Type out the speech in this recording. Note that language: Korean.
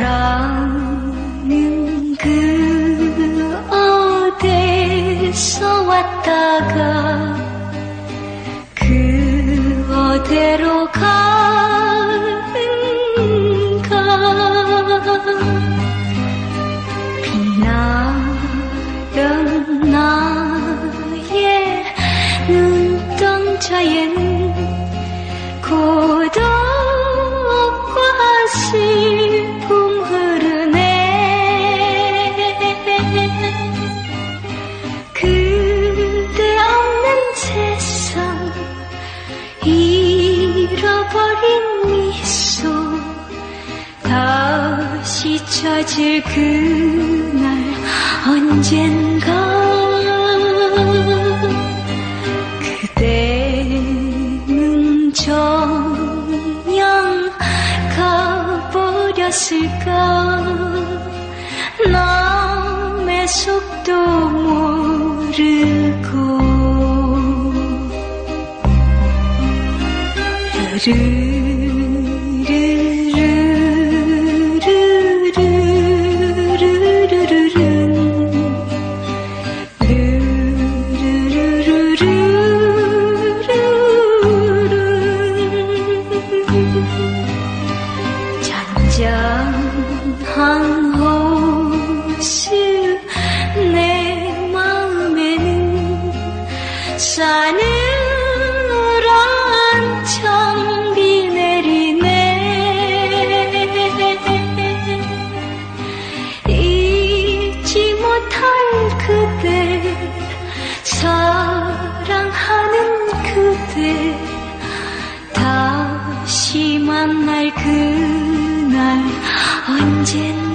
사랑은 그 어디서 왔다가 그 어디로 가는가 빛나던 나의 눈동자엔 고 버린 미소. 다시 찾을 그날 언젠가. 그대는 정녕 가버렸을까? 남의 속도 모르고 知看见